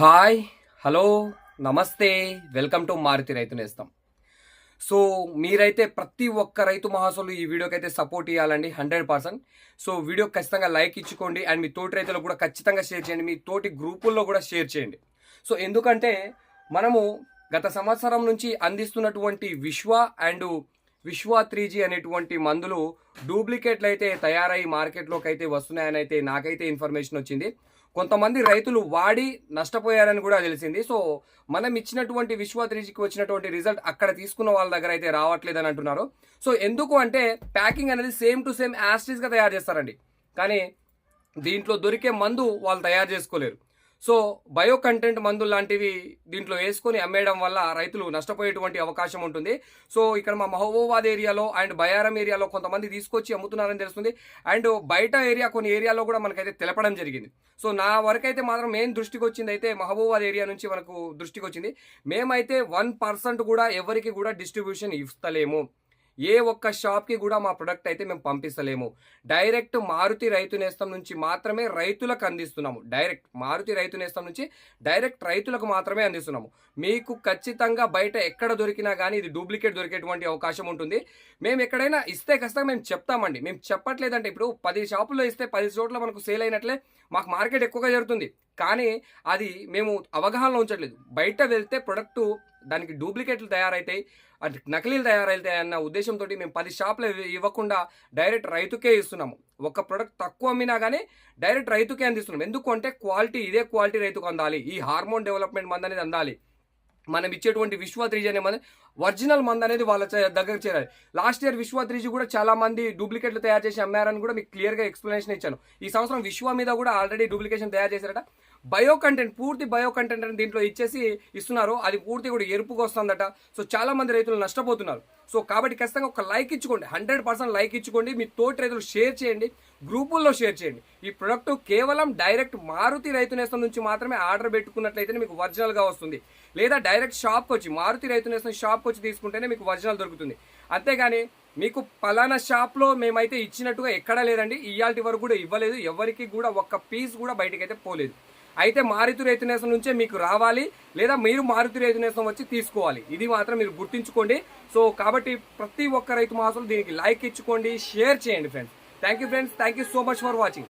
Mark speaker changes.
Speaker 1: Hi hello నమస్తే welcome to Maruti రైతు నేస్తాం. సో మీరైతే ప్రతి ఒక్క రైతు మహాసోలు ఈ వీడియోకి అయితే సపోర్ట్ ఇవ్వాలండి హండ్రెడ్ పర్సెంట్ సో వీడియో ఖచ్చితంగా లైక్ ఇచ్చుకోండి అండ్ మీ తోటి రైతులకు కూడా ఖచ్చితంగా షేర్ చేయండి మీ తోటి గ్రూపుల్లో కూడా షేర్ చేయండి. సో ఎందుకంటే మనము గత సంవత్సరం నుంచి అందిస్తున్నటువంటి విశ్వ అండ్ విశ్వ త్రీ జీ అనేటువంటి మందులు డూప్లికేట్లు అయితే తయారై మార్కెట్లోకి అయితే వస్తున్నాయని అయితే నాకైతే ఇన్ఫర్మేషన్ వచ్చింది. కొంతమంది రైతులు వాడి నష్టపోయారని కూడా తెలిసింది. సో మనం ఇచ్చినటువంటి విశ్వ వచ్చినటువంటి రిజల్ట్ అక్కడ తీసుకున్న వాళ్ళ దగ్గర అయితే రావట్లేదని అంటున్నారు. సో ఎందుకు అంటే ప్యాకింగ్ అనేది సేమ్ టు సేమ్ యాస్టీస్గా తయారు చేస్తారండి. కానీ దీంట్లో దొరికే మందు వాళ్ళు తయారు చేసుకోలేరు. సో బయో కంటెంట్ మందులు లాంటివి దీంట్లో వేసుకొని అమ్మేయడం వల్ల రైతులు నష్టపోయేటువంటి అవకాశం ఉంటుంది. సో ఇక్కడ మా మహబూబాబాద్ ఏరియాలో అండ్ బయారం ఏరియాలో కొంతమంది తీసుకొచ్చి అమ్ముతున్నారని తెలుస్తుంది. అండ్ బయట ఏరియా కొన్ని ఏరియాలో కూడా మనకైతే తెలపడం జరిగింది. సో నా వరకైతే మాత్రం మెయిన్ దృష్టికి వచ్చింది అయితే మహబూబాబాద్ ఏరియా నుంచి మనకు దృష్టికి వచ్చింది. మేమైతే వన్ పర్సెంట్ కూడా ఎవరికి కూడా డిస్ట్రిబ్యూషన్ ఇస్తలేము. ఏ ఒక్క షాప్కి కూడా మా ప్రొడక్ట్ అయితే మేము పంపిస్తలేము. డైరెక్ట్ మారుతి రైతు నేస్తం నుంచి మాత్రమే రైతులకు అందిస్తున్నాము. డైరెక్ట్ మారుతి రైతు నేస్తం నుంచి డైరెక్ట్ రైతులకు మాత్రమే అందిస్తున్నాము. మీకు ఖచ్చితంగా బయట ఎక్కడ దొరికినా కానీ ఇది డూప్లికేట్ దొరికేటువంటి అవకాశం ఉంటుంది. మేము ఎక్కడైనా ఇస్తే ఖచ్చితంగా మేము చెప్తామండి. మేము చెప్పట్లేదంటే ఇప్పుడు పది షాపుల్లో ఇస్తే పది చోట్ల మనకు సేల్ అయినట్లే మాకు మార్కెట్ ఎక్కువగా జరుగుతుంది. కానీ అది మేము అవగాహనలో ఉంచట్లేదు. బయట వెళ్తే ప్రొడక్టు దానికి డూప్లికేట్లు తయారైతాయి అది నకిలీలు తయారైతాయి అన్న ఉద్దేశంతో మేము పది షాపులు ఇవ్వకుండా డైరెక్ట్ రైతుకే ఇస్తున్నాము. ఒక ప్రొడక్ట్ తక్కువ అమ్మినా కానీ డైరెక్ట్ రైతుకే అందిస్తున్నాం. ఎందుకంటే క్వాలిటీ ఇదే క్వాలిటీ రైతుకు అందాలి. ఈ హార్మోన్ డెవలప్మెంట్ మంది అనేది అందాలి. మనం ఇచ్చేటువంటి విశ్వ అనే మంది ఒరిజినల్ మంది అనేది వాళ్ళ దగ్గర చేరాలి. లాస్ట్ ఇయర్ విశ్వ కూడా చాలా మంది డూప్లికేట్లు తయారు చేసి అమ్మారని కూడా మీకు క్లియర్గా ఎక్స్ప్లెనేషన్ ఇచ్చాను. ఈ సంవత్సరం విశ్వ మీద కూడా ఆల్రెడీ డూప్లికేషన్ తయారు చేశారట. బయో కంటెంట్ పూర్తి బయో కంటెంట్ అని దీంట్లో ఇచ్చేసి ఇస్తున్నారు. అది పూర్తి కూడా ఎరుపుగా వస్తుందట. సో చాలా మంది రైతులు నష్టపోతున్నారు. సో కాబట్టి ఖచ్చితంగా ఒక లైక్ ఇచ్చుకోండి. హండ్రెడ్ పర్సెంట్ లైక్ ఇచ్చుకోండి. మీ తోటి రైతులు షేర్ చేయండి. గ్రూపుల్లో షేర్ చేయండి. ఈ ప్రొడక్ట్ కేవలం డైరెక్ట్ మారుతి రైతు నేస్తం నుంచి మాత్రమే ఆర్డర్ పెట్టుకున్నట్లయితే మీకు ఒరిజినల్గా వస్తుంది. లేదా డైరెక్ట్ డైరెక్ట్ షాప్కి వచ్చి మారుతి రైతు నేస్తం షాప్కి వచ్చి తీసుకుంటేనే మీకు ఒరిజినల్ దొరుకుతుంది. అంతేగాని మీకు పలానా షాప్లో మేమైతే ఇచ్చినట్టుగా ఎక్కడా లేదండి ఇయాల్టి వరకు కూడా ఇవ్వలేదు ఎవరికి కూడా ఒక్క పీస్ కూడా బయటకి అయితే పోలేదు. అయితే మారుతి రైతు నేసం నుంచే మీకు రావాలి లేదా మీరు మారుతి రైతు నేసం వచ్చి తీసుకోవాలి. ఇది మాత్రం మీరు గుర్తుంచుకోండి. సో కాబట్టి ప్రతి ఒక్క రైతు మాసాలు దీనికి లైక్ ఇచ్చుకోండి షేర్ చేయండి friends. Thank you friends. Thank you so much for watching.